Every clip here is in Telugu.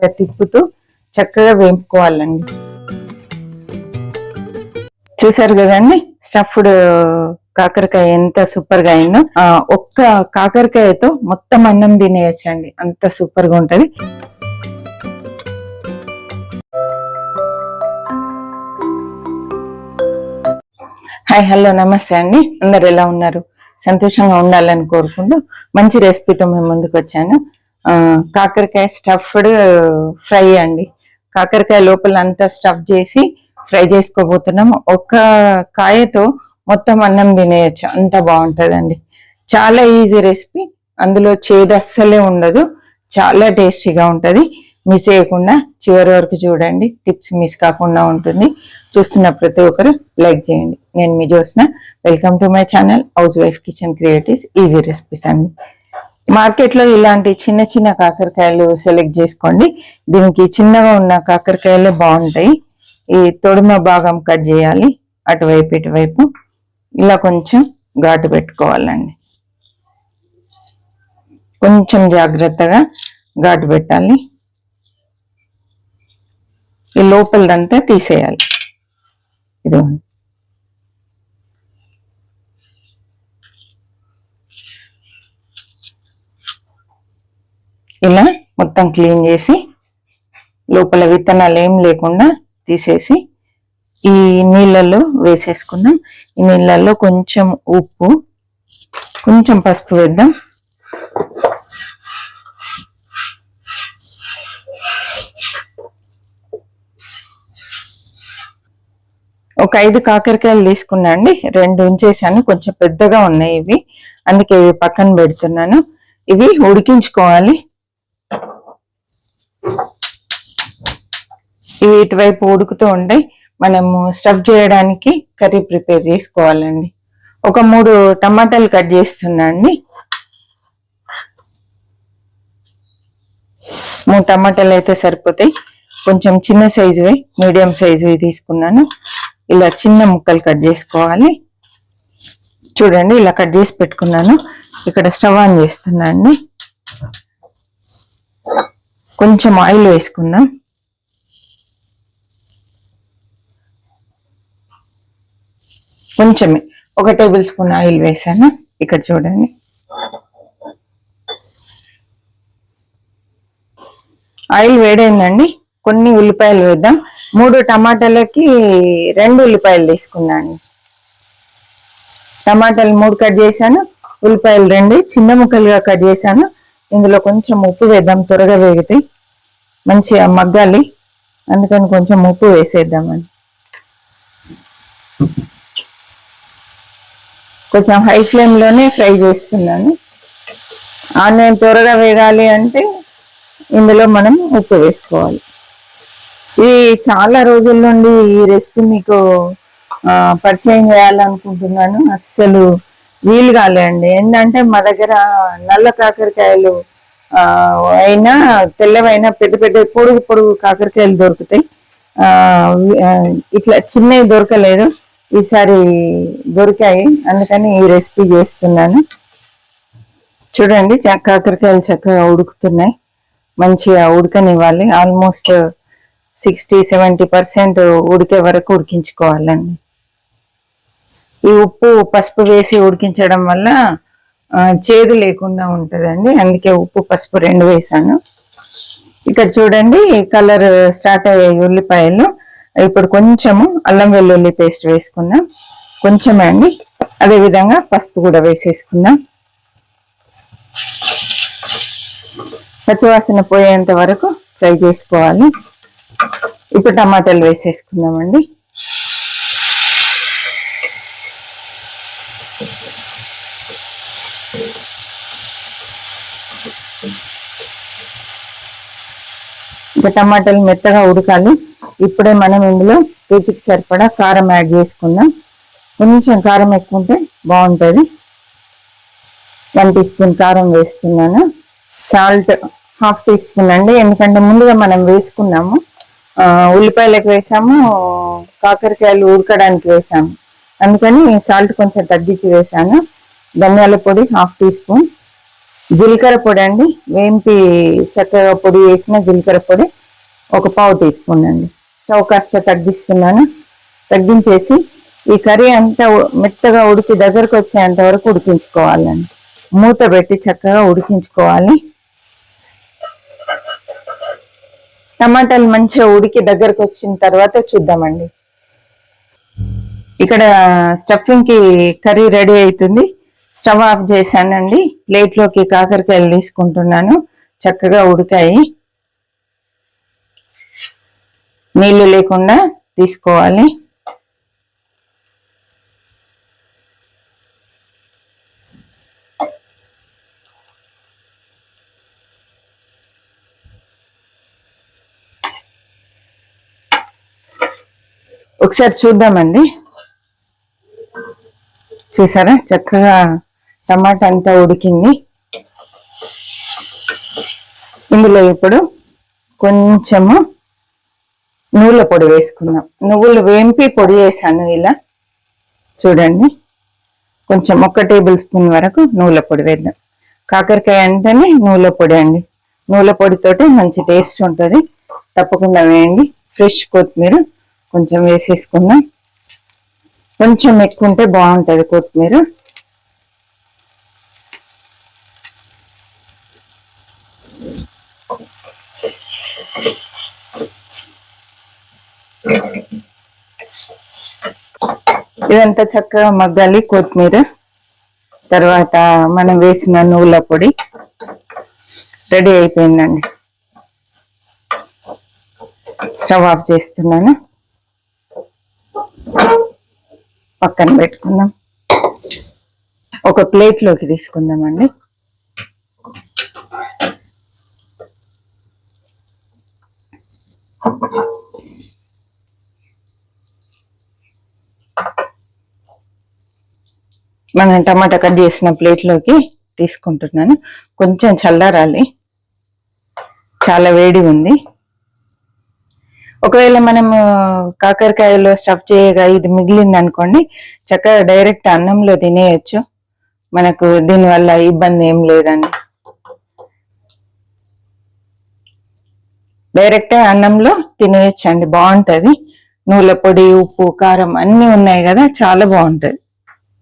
ఇలా తిప్పుతూ చక్కగా వేపుకోవాలండి. చూసారు కదండి స్టఫ్డ్ కాకరకాయ ఎంత సూపర్గా అయిందో ఒక్క కాకరకాయతో మొత్తం అన్నం తినేయచ్చండి అంత సూపర్గా ఉంటది. హాయ్ హలో నమస్తే అండి. అందరు ఎలా ఉన్నారు? సంతోషంగా ఉండాలని కోరుకుంటూ మంచి రెసిపీతో మేము ముందుకు వచ్చాను కాకరకాయ స్టఫ్డ్ ఫ్రై అండి. కాకరకాయ లోపల అంతా స్టఫ్ చేసి ఫ్రై చేసుకోబోతున్నాం ఒక్క కాయతో మొత్తం అన్నం తినేయచ్చు. అంత బాగుంటుందండి. చాలా ఈజీ రెసిపీ. అందులో చేదు అస్సలే ఉండదు. చాలా టేస్టీగా ఉంటుంది. మిస్ చేయకుండా చివరి వరకు చూడండి. టిప్స్ మిస్ కాకుండా ఉంటుంది. చూస్తున్న ప్రతి ఒక్కరు లైక్ చేయండి. నేను మీ చూసిన welcome to my channel housewife kitchen creatives. Easy recipes అండి మార్కెట్లో ఇలాంటి చిన్న చిన్న కాకరకాయలు సెలెక్ట్ చేసుకోండి. దీనికి చిన్నగా ఉన్న కాకరకాయలే బాగుంటాయి. ఈ తొడుమ భాగం కట్ చేయాలి. అటువైపు ఇటువైపు ఇలా కొంచెం ఘాటు పెట్టుకోవాలండి. కొంచెం జాగ్రత్తగా ఘాటు పెట్టాలి. ఈ లోపలదంతా తీసేయాలి. ఇది ఇలా మొత్తం క్లీన్ చేసి లోపల విత్తనాలు ఏం లేకుండా తీసేసి ఈ నీళ్ళల్లో వేసేసుకుందాం. ఈ నీళ్ళల్లో కొంచెం ఉప్పు కొంచెం పసుపు వేద్దాం. ఒక ఐదు కాకరకాయలు తీసుకున్నా అండి. రెండు ఉంచేసాను. కొంచెం పెద్దగా ఉన్నాయి ఇవి. అందుకే ఇవి పక్కన పెడుతున్నాను. ఇవి ఉడికించుకోవాలి. ఇవి ఇటువైపు ఉడుకుతూ ఉంటాయి. మనము స్టఫ్ చేయడానికి కర్రీ ప్రిపేర్ చేసుకోవాలండి. ఒక మూడు టమాటాలు కట్ చేస్తున్నా అండి. మూడు టమాటాలు అయితే సరిపోతాయి. కొంచెం చిన్న సైజువి మీడియం సైజువి తీసుకున్నాను. ఇలా చిన్న ముక్కలు కట్ చేసుకోవాలి. చూడండి ఇలా కట్ చేసి పెట్టుకున్నాను. ఇక్కడ స్టవ్ ఆన్ చేస్తున్నా అండి. కొంచెం ఆయిల్ వేసుకుందాం. కొంచెమే. ఒక టేబుల్ స్పూన్ ఆయిల్ వేసాను. ఇక్కడ చూడండి. ఆయిల్ వేడైందండి. కొన్ని ఉల్లిపాయలు వేద్దాం. మూడు టమాటాలకి రెండు ఉల్లిపాయలు తీసుకున్నాను. టమాటాలు మూడు కట్ చేశాను. ఉల్లిపాయలు రెండు. చిన్న ముక్కలుగా కట్ చేశాను. ఇందులో కొంచెం ఉప్పు వేద్దాం. త్వరగా వేగితే మంచిగా మగ్గాలి. అందుకని కొంచెం ఉప్పు వేసేద్దామని. కొంచెం హై ఫ్లేమ్లోనే ఫ్రై చేస్తున్నాను. ఆనియన్ త్వరగా వేగాలి అంటే ఇందులో మనం ఉప్పు వేసుకోవాలి. ఇది చాలా రోజుల నుండి ఈ రెసిపీ మీకు పరిచయం చేయాలనుకుంటున్నాను. అస్సలు వీలు కాలేండి ఏంటంటే మా దగ్గర నల్ల కాకరకాయలు అయినా తెల్లవైనా పెద్ద పెద్ద పొడుగు పొడుగు కాకరకాయలు దొరుకుతాయి. ఇట్లా చిన్నవి దొరకలేదు. ఈసారి దొరికాయి. అందుకని ఈ రెసిపీ చేస్తున్నాను. చూడండి చక్క కాకరకాయలు చక్కగా ఉడుకుతున్నాయి. మంచిగా ఉడకనివ్వాలి. ఆల్మోస్ట్ సిక్స్టీ సెవెంటీ పర్సెంట్ ఉడికే వరకు ఉడికించుకోవాలండి. ఈ ఉప్పు పసుపు వేసి ఉడికించడం వల్ల చేదు లేకుండా ఉంటుందండి. అందుకే ఉప్పు పసుపు రెండు వేసాను. ఇక్కడ చూడండి కలర్ స్టార్ట్ అయ్యాయి ఉల్లిపాయలు. ఇప్పుడు కొంచెము అల్లం వెల్లుల్లి పేస్ట్ వేసుకుందాం. కొంచెమే అండి. అదే విధంగా పసుపు కూడా వేసేసుకుందాం. పచ్చివాసన పోయేంత వరకు ఫ్రై చేసుకోవాలి. ఇప్పుడు టమాటాలు వేసేసుకుందామండి. ఇంకా టమాటాలు మెత్తగా ఉడకాలి. ఇప్పుడే మనం ఇందులో రుచికి సరిపడా కారం యాడ్ చేసుకుందాం. కొంచెం కారం ఎక్కువ ఉంటే బాగుంటుంది. వన్ టీ స్పూన్ కారం వేస్తున్నాను. సాల్ట్ హాఫ్ టీ స్పూన్ అండి. ఎందుకంటే ముందుగా మనం వేసుకున్నాము. ఉల్లిపాయలకు వేసాము. కాకరకాయలు ఉడకడానికి వేసాము. అందుకని సాల్ట్ కొంచెం తగ్గించి వేసాను. ధనియాల పొడి హాఫ్ టీ స్పూన్. జీలకర్ర పొడి అండి. వేంపి చక్కగా పొడి వేసిన జీలకర్ర పొడి ఒక పావు టీ స్పూన్ అండి. చౌకాస్త తగ్గిస్తున్నాను. తగ్గించేసి ఈ కర్రీ అంతా మెత్తగా ఉడికి దగ్గరకు వచ్చేంత వరకు ఉడికించుకోవాలండి. మూత పెట్టి చక్కగా ఉడికించుకోవాలి. టమాటాలు మంచిగా ఉడికి దగ్గరకు వచ్చిన తర్వాత చూద్దామండి. ఇక్కడ స్టఫింగ్కి కర్రీ రెడీ అవుతుంది. స్టవ్ ఆఫ్ చేశానండి. ప్లేట్లోకి కాకరకాయలు తీసుకుంటున్నాను. చక్కగా ఉడికాయి. నీళ్ళు లేకుండా తీసుకోవాలి. ఒకసారి చూద్దామండి. చూసారా? చక్కగా టమాటా అంతా ఉడికింది. ఇందులో ఇప్పుడు కొంచెము నువ్వుల పొడి వేసుకుందాం. నువ్వులు వేంపి పొడి వేసాను ఇలా. చూడండి. కొంచెం ఒక్క టేబుల్ స్పూన్ వరకు నువ్వుల పొడి వేద్దాం. కాకరకాయ అంటేనే నువ్వుల పొడి అండి. నువ్వుల పొడితోటి మంచి టేస్ట్ ఉంటుంది. తప్పకుండా వేయండి. ఫ్రెష్ కొత్తిమీర కొంచెం వేసేసుకుందాం. కొంచెం ఎక్కువ ఉంటే బాగుంటుంది కొత్తిమీర. ఇదంతా చక్కగా మగ్గాలి కొత్తిమీర. తర్వాత మనం వేసిన నువ్వుల పొడి. రెడీ అయిపోయిందండి. స్టవ్ ఆఫ్ చేస్తున్నాను. పక్కన పెట్టుకుందాం. ఒక ప్లేట్లోకి తీసుకుందామండి. Thank you. మనం టమాటా కట్ చేసిన ప్లేట్లోకి తీసుకుంటున్నాను. కొంచెం చల్లారాలి. చాలా వేడి ఉంది. ఒకవేళ మనము కాకరకాయలో స్టఫ్ చేయగా ఇది మిగిలింది అనుకోండి చక్కగా డైరెక్ట్ అన్నంలో తినేయచ్చు. మనకు దీనివల్ల ఇబ్బంది ఏం లేదండి. డైరెక్ట్ అన్నంలో తినేయచ్చండి. అండి నూనె పొడి ఉప్పు కారం అన్నీ ఉన్నాయి కదా చాలా బాగుంటుంది.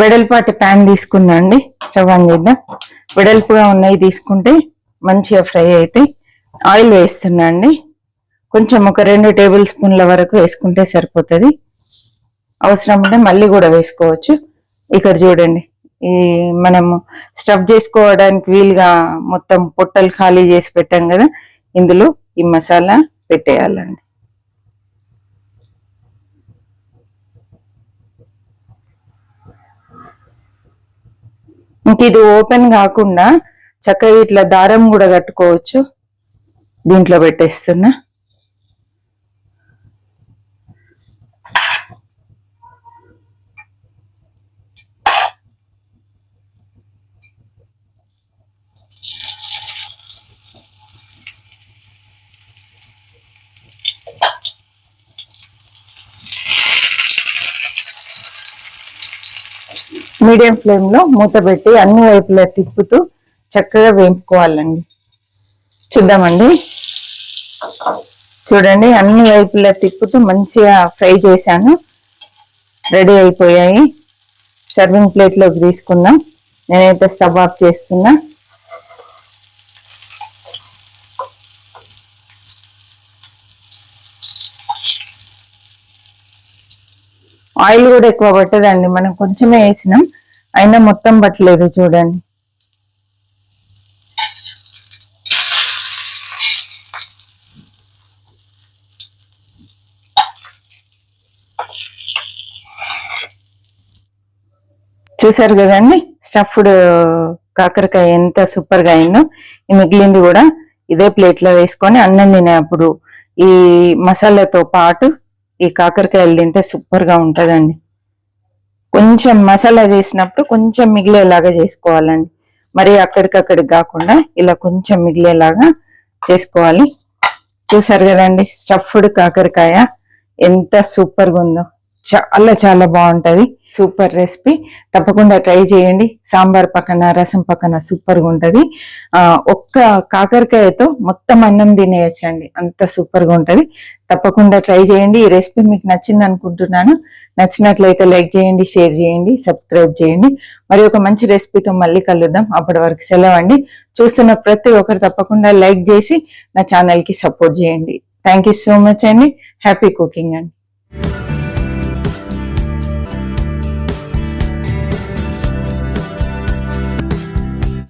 వెడల్పాటి ప్యాన్ తీసుకున్నాండి స్టవ్ ఆన్ చేద్దాం. వెడల్పుగా ఉన్నాయి తీసుకుంటే మంచిగా ఫ్రై అయితే ఆయిల్ వేస్తున్నా అండి. కొంచెం ఒక రెండు టేబుల్ స్పూన్ల వరకు వేసుకుంటే సరిపోతుంది. అవసరం ఉంటే మళ్ళీ కూడా వేసుకోవచ్చు. ఇక్కడ చూడండి. ఈ మనము స్టఫ్ చేసుకోవడానికి వీలుగా మొత్తం పొట్టలు ఖాళీ చేసి పెట్టాం కదా. ఇందులో ఈ మసాలా పెట్టేయాలండి. ఇంక ఇది ఓపెన్ కాకుండా చక్కగా ఇట్లా దారం కూడా కట్టుకోవచ్చు. దీంట్లో పెట్టేస్తున్నా. మీడియం ఫ్లేమ్లో మూత పెట్టి అన్ని వైపులా తిప్పుతూ చక్కగా వేపుకోవాలండి. చూద్దామండి. చూడండి అన్ని వైపులా తిప్పుతూ మంచిగా ఫ్రై చేశాను. రెడీ అయిపోయాయి. సర్వింగ్ ప్లేట్లోకి తీసుకుందాం. నేనైతే స్టవ్ ఆఫ్ చేస్తున్నా. ఆయిల్ కూడా ఎక్కువ పట్టదండి. మనం కొంచెమే వేసినాం. అయినా మొత్తం పట్టలేదు చూడండి. చూసారు కదండి? స్టఫ్డ్ కాకరకాయ ఎంత సూపర్గా అయిందో. ఈ మిగిలింది కూడా ఇదే ప్లేట్లో వేసుకొని అన్నం తినే అప్పుడు ఈ మసాలాతో పాటు ఈ కాకరకాయలు తింటే సూపర్గా ఉంటుందండి. కొంచెం మసాలా చేసినప్పుడు కొంచెం మిగిలేలాగా చేసుకోవాలండి. మరి అక్కడికక్కడికి కాకుండా ఇలా కొంచెం మిగిలేలాగా చేసుకోవాలి. చూసారు కదండి స్టఫ్డ్ కాకరకాయ ఎంత సూపర్గా ఉందో. చాలా చాలా బాగుంటుంది. Super recipe. తప్పకుండా ట్రై చేయండి. సాంబార్ పక్కన రసం పక్కన సూపర్గా ఉంటుంది. ఒక్క కాకరకాయతో మొత్తం అన్నం తినేయచ్చండి. అంత సూపర్గా ఉంటుంది. తప్పకుండా ట్రై చేయండి. ఈ రెసిపీ మీకు నచ్చింది అనుకుంటున్నాను. నచ్చినట్లయితే లైక్ చేయండి షేర్ చేయండి సబ్స్క్రైబ్ చేయండి. మరి ఒక మంచి రెసిపీతో మళ్ళీ కలుద్దాం. అప్పటి వరకు సెలవు అండి. చూస్తున్న ప్రతి ఒక్కరు తప్పకుండా లైక్ చేసి నా ఛానల్కి సపోర్ట్ చేయండి. థ్యాంక్ యూ సో మచ్ అండి. హ్యాపీ కుకింగ్ అండి.